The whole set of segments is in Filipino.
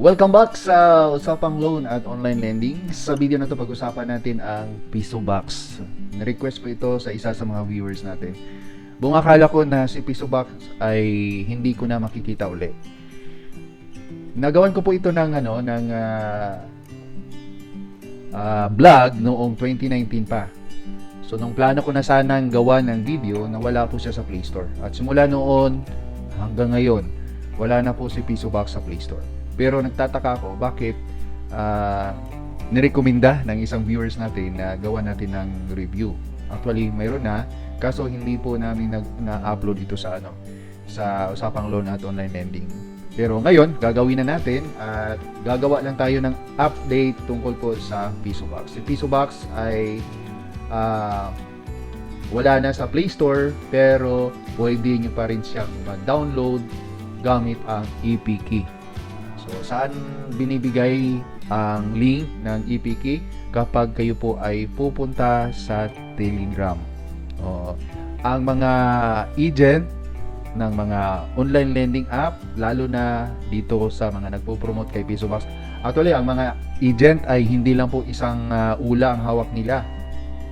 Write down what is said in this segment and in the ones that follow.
Welcome back sa Usapang Loan at Online Lending. Sa video na to pag-usapan natin ang Piso Box. Na-request po ito sa isa sa mga viewers natin. Buong akala ko na si Piso Box ay hindi ko na makikita uli. Nagawan ko po ito ng ano ng ah, ah, vlog noong 2019 pa. So nung plano ko na sanang gawa ng video, nawala po siya sa Play Store. At simula noon hanggang ngayon, wala na po si Piso Box sa Play Store. Pero nagtataka ako bakit ah, nirekomenda ng isang viewers natin na gawa natin ng review. Actually, mayroon na kaso hindi po namin nag na-upload ito sa ano sa usapang loan at online lending. Pero ngayon, gagawin na natin at gagawa lang tayo ng update tungkol po sa Piso Box. Si Piso Box ay ah, wala na sa Play Store pero pwede nyo pa rin siyang ma-download gamit ang EPK. Saan binibigay ang link ng EPK kapag kayo po ay pupunta sa Telegram. O, ang mga agent ng mga online lending app, lalo na dito sa mga nagpo-promote kay PisoBox. Actually, ang mga agent ay hindi lang po isang ah, ula ang hawak nila.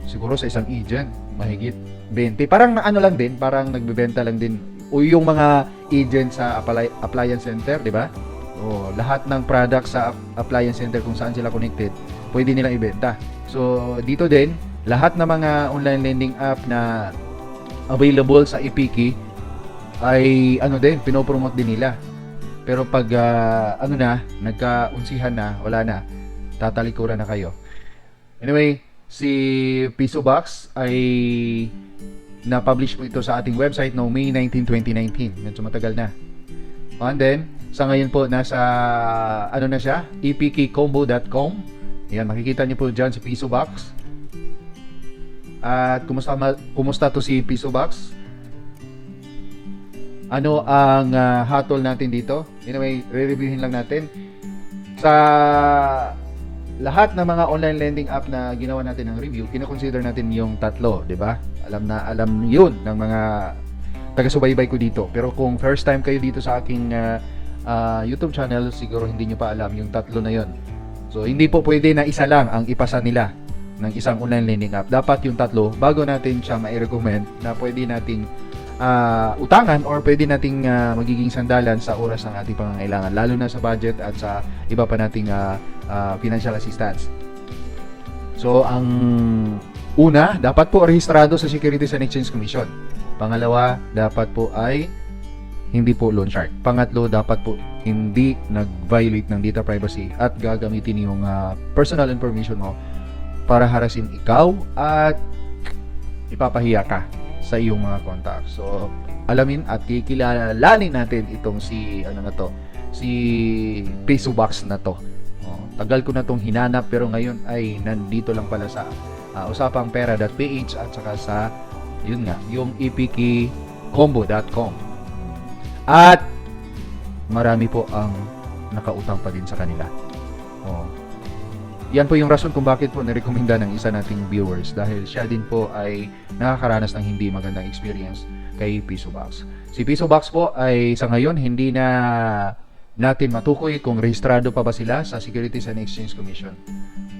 Siguro sa isang agent, mahigit 20. Parang ano lang din, parang nagbebenta lang din. O yung mga agent sa appli- appliance center, di ba? O, lahat ng product sa ap- appliance center kung saan sila connected, pwede nilang ibenta. So, dito din, lahat ng mga online lending app na available sa EPK ay ano din, pinopromote din nila. Pero pag ah, ano na, nagkaunsihan na, wala na, tatalikuran na kayo. Anyway, si Piso Box ay na-publish po ito sa ating website no May 19, 2019. Medyo matagal na. And then, sa ngayon po, nasa, ano na siya, epkcombo.com. Yan, makikita niyo po dyan si Piso Box. At kumusta, kumusta to si Piso Box? Ano ang ah, hatol natin dito? Anyway, re-reviewin lang natin. Sa lahat ng mga online lending app na ginawa natin ng review, kinoconsider natin yung tatlo, di ba? Alam na alam yun ng mga taga-subaybay ko dito. Pero kung first time kayo dito sa aking ah, ah, YouTube channel, siguro hindi nyo pa alam yung tatlo na yon. So, hindi po pwede na isa lang ang ipasa nila ng isang online lending app. Dapat yung tatlo bago natin siya ma-recommend na pwede nating ah, utangan or pwede nating ah, magiging sandalan sa oras ng ating pangangailangan lalo na sa budget at sa iba pa nating ah, ah, financial assistance. So ang una, dapat po rehistrado sa Securities and Exchange Commission. Pangalawa, dapat po ay hindi po loan shark. Pangatlo, dapat po hindi nag-violate ng data privacy at gagamitin yung ah, personal information mo para harasin ikaw at ipapahiya ka sa iyong mga contacts. So, alamin at kikilalanin natin itong si ano na to, si Peso Box na to. Oh, tagal ko na tong hinanap pero ngayon ay nandito lang pala sa uh, usapangpera.ph at saka sa yun nga, yung epkcombo.com. At marami po ang nakautang pa din sa kanila. Oh. Yan po yung rason kung bakit po nirekomenda ng isa nating viewers dahil siya din po ay nakakaranas ng hindi magandang experience kay Piso Box. Si Piso Box po ay sa ngayon hindi na natin matukoy kung rehistrado pa ba sila sa Securities and Exchange Commission.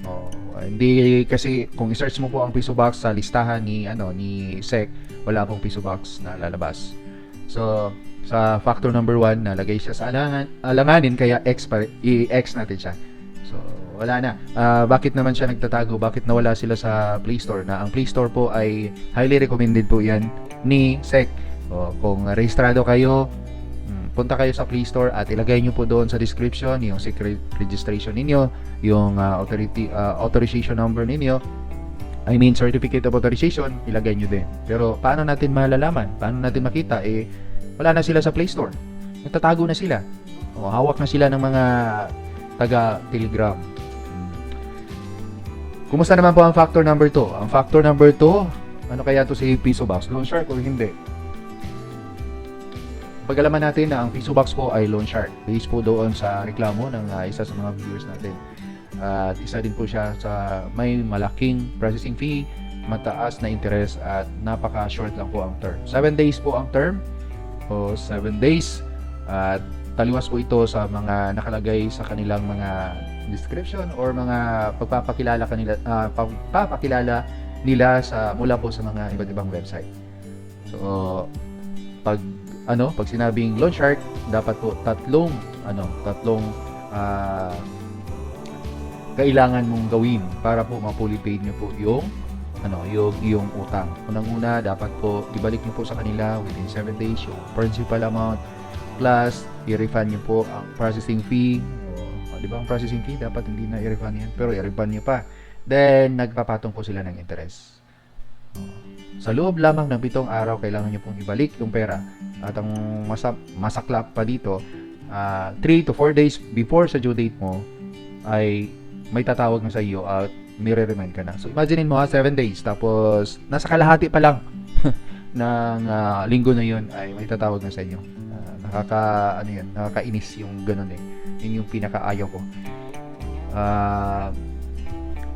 Oh, hindi kasi kung i-search mo po ang Piso Box sa listahan ni ano ni SEC, wala pong Piso Box na lalabas. So, sa factor number one, nalagay siya sa alangan, alanganin kaya X pa, i-X natin siya. So, wala na. Ah, bakit naman siya nagtatago? Bakit nawala sila sa Play Store? Na ang Play Store po ay highly recommended po yan ni SEC. O, kung rehistrado kayo, mm, punta kayo sa Play Store at ilagay nyo po doon sa description yung secret registration ninyo, yung ah, authority, ah, authorization number ninyo, I mean certificate of authorization, ilagay nyo din. Pero paano natin malalaman? Paano natin makita? Eh, wala na sila sa Play Store. Nagtatago na sila. O, hawak na sila ng mga taga Telegram. Kumusta naman po ang factor number 2? Ang factor number 2, ano kaya to si Piso Box? Loan shark o hindi? Pagalaman natin na ang Piso Box po ay loan shark. Based po doon sa reklamo ng ah, isa sa mga viewers natin. At isa din po siya sa may malaking processing fee, mataas na interest at napaka-short lang po ang term. 7 days po ang term o 7 days at taliwas po ito sa mga nakalagay sa kanilang mga description or mga pagpapakilala kanila ah, pagpapakilala nila sa mula po sa mga iba't ibang website. So pag ano, pag sinabing loan shark, dapat po tatlong ano, tatlong ah, kailangan mong gawin para po ma-fully paid nyo po yung ano, yung yung utang. Unang-una, dapat po ibalik nyo po sa kanila within 7 days yung principal amount plus i-refund nyo po ang processing fee. O, di ba ang processing fee dapat hindi na i-refund yan, pero i-refund nyo pa. Then nagpapatong po sila ng interest. Sa loob lamang ng pitong araw, kailangan nyo pong ibalik yung pera. At ang masa masaklap pa dito, 3 to 4 days before sa due date mo, ay may tatawag na sa iyo at nire-remind ka na. So, imaginein mo ha, 7 days. Tapos, nasa kalahati pa lang ng ah, linggo na yun ay may tatawag na sa inyo. Ah, nakaka, ano yun, nakakainis yung ganun eh. Yun yung pinakaayaw ko. Ah,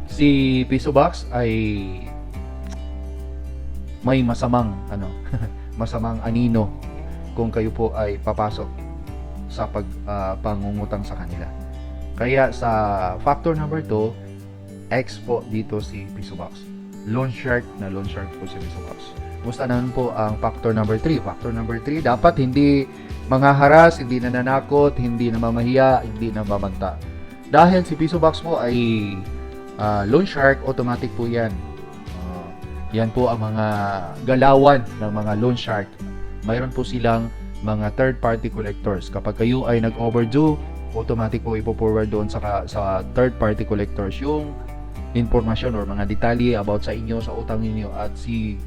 si Piso Box ay may masamang ano masamang anino kung kayo po ay papasok sa pag ah, pangungutang sa kanila. Kaya sa factor number 2, X po dito si Piso Box. Loan shark na loan shark po si Piso Box. Musta naman po ang factor number 3? Factor number 3, dapat hindi mga haras, hindi nananakot, hindi namamahiya, hindi namamanta. Dahil si Piso Box mo ay ah, loan shark, automatic po yan. Ah, yan po ang mga galawan ng mga loan shark. Mayroon po silang mga third party collectors. Kapag kayo ay nag-overdue, automatic po ipo-forward doon sa sa third party collectors yung informasyon or mga detalye about sa inyo sa utang ninyo at si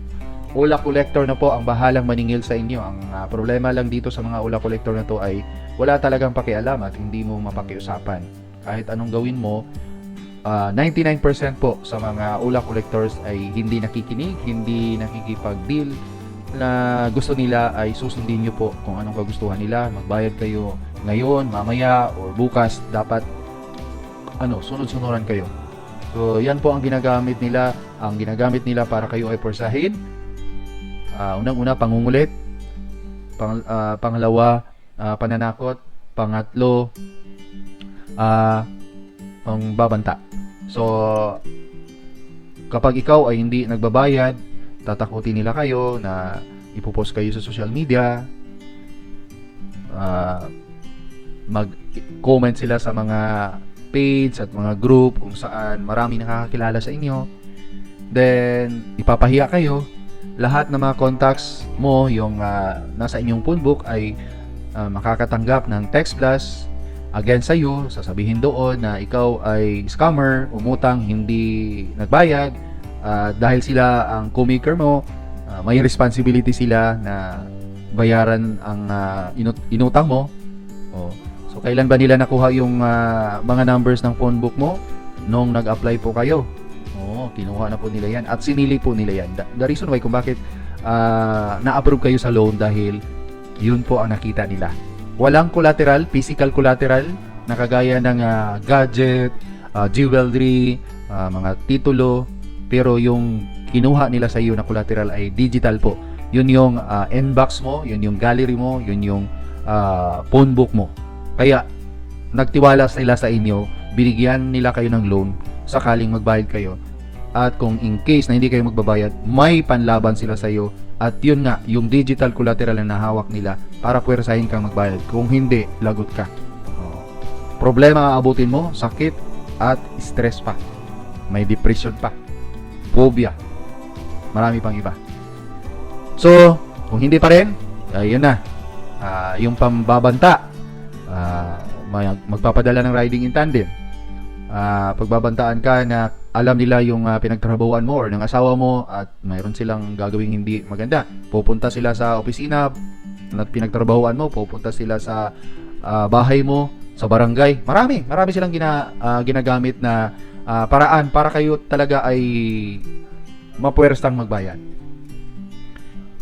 Ula collector na po ang bahalang maningil sa inyo. Ang ah, problema lang dito sa mga Ula collector na to ay wala talagang pakialam at hindi mo mapakiusapan. Kahit anong gawin mo, ah, 99% po sa mga Ula collectors ay hindi nakikinig, hindi nakikipag-deal na gusto nila ay susundin nyo po kung anong kagustuhan nila. Magbayad kayo ngayon, mamaya, or bukas. Dapat ano, sunod-sunuran kayo. So, yan po ang ginagamit nila. Ang ginagamit nila para kayo ay porsahin. Ah, unang-una, pangungulit. Pang, ah, pangalawa, ah, pananakot. Pangatlo, ah, pangbabanta. So, kapag ikaw ay hindi nagbabayad, tatakutin nila kayo na ipopost kayo sa social media, ah, mag-comment sila sa mga page at mga group kung saan marami nakakakilala sa inyo. Then, ipapahiya kayo. Lahat ng mga contacts mo, yung ah, nasa inyong phone book ay ah, makakatanggap ng text blast against sa iyo. Sasabihin doon na ikaw ay scammer, umutang, hindi nagbayad. Ah, dahil sila ang co-maker mo, ah, may responsibility sila na bayaran ang ah, inut- inutang mo. Oh. So kailan ba nila nakuha yung ah, mga numbers ng phone book mo? Nung nag-apply po kayo. Oo, kinuha na po nila yan at sinili po nila yan. The, the reason why kung bakit ah, na-approve kayo sa loan dahil yun po ang nakita nila. Walang collateral, physical collateral na kagaya ng ah, gadget, ah, jewelry, ah, mga titulo, pero yung kinuha nila sa iyo na collateral ay digital po. Yun yung ah, inbox mo, yun yung gallery mo, yun yung ah, phone book mo. Kaya nagtiwala sila sa inyo, binigyan nila kayo ng loan sakaling magbayad kayo. At kung in case na hindi kayo magbabayad, may panlaban sila sa iyo. At yun nga, yung digital collateral na nahawak nila para puwersahin kang magbayad. Kung hindi, lagot ka. Problema ang abutin mo, sakit at stress pa. May depression pa. Phobia. Marami pang iba. So, kung hindi pa rin, ayun na. Ah, yung pambabanta, may- magpapadala ng riding in tandem. Ah, pagbabantaan ka na alam nila yung ah, pinagtrabahuan mo or ng asawa mo at mayroon silang gagawing hindi maganda. Pupunta sila sa opisina na pinagtrabahuan mo, pupunta sila sa ah, bahay mo, sa barangay. Marami, marami silang gina, ah, ginagamit na ah, paraan para kayo talaga ay mapuwerstang magbayad.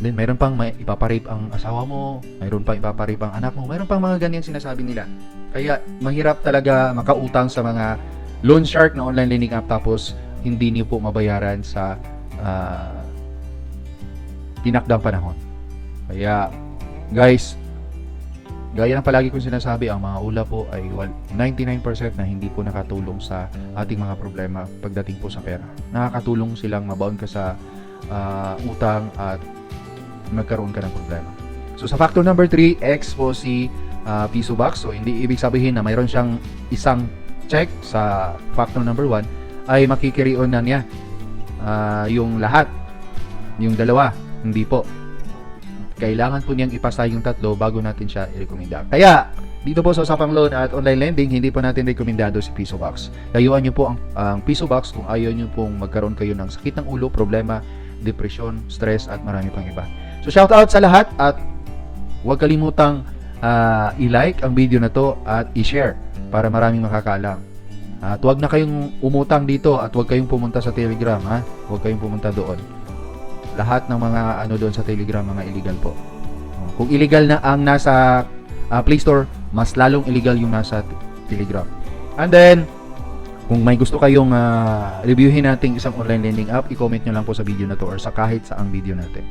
Then, mayroon pang may ipaparip ang asawa mo, mayroon pang ipaparip ang anak mo, mayroon pang mga ganyan sinasabi nila. Kaya, mahirap talaga makautang sa mga loan shark na online lending app tapos hindi niyo po mabayaran sa ah, tinakdang panahon. Kaya, guys, Gaya ng palagi kong sinasabi, ang mga ula po ay wal- 99% na hindi po nakatulong sa ating mga problema pagdating po sa pera. Nakakatulong silang mabaon ka sa ah, utang at magkaroon ka ng problema. So sa factor number 3, X po si ah, piso box. So hindi ibig sabihin na mayroon siyang isang check sa factor number 1 ay makikiri on na niya ah, yung lahat. Yung dalawa, hindi po kailangan po niyang ipasa yung tatlo bago natin siya i-recommenda. Kaya, dito po sa usapang loan at online lending, hindi po natin rekomendado si Piso Box. Layuan niyo po ang, ang Piso Box kung ayaw niyo pong magkaroon kayo ng sakit ng ulo, problema, depression, stress, at marami pang iba. So, shout out sa lahat at huwag kalimutang ah, i-like ang video na to at i-share para maraming makakaalam. At huwag na kayong umutang dito at huwag kayong pumunta sa Telegram, ha? Huwag kayong pumunta doon lahat ng mga ano doon sa Telegram mga illegal po. Kung illegal na ang nasa ah, Play Store, mas lalong illegal yung nasa Telegram. And then kung may gusto kayong ah, reviewin nating isang online lending app, i-comment nyo lang po sa video na to or sa kahit saang video natin.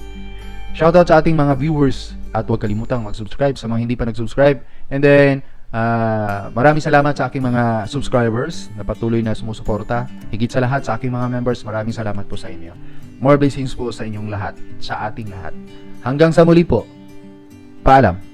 Shoutout sa ating mga viewers at huwag kalimutang mag-subscribe sa mga hindi pa nag-subscribe. And then, ah, maraming salamat sa aking mga subscribers na patuloy na sumusuporta. Higit sa lahat sa aking mga members, maraming salamat po sa inyo. More blessings po sa inyong lahat, sa ating lahat. Hanggang sa muli po. Paalam.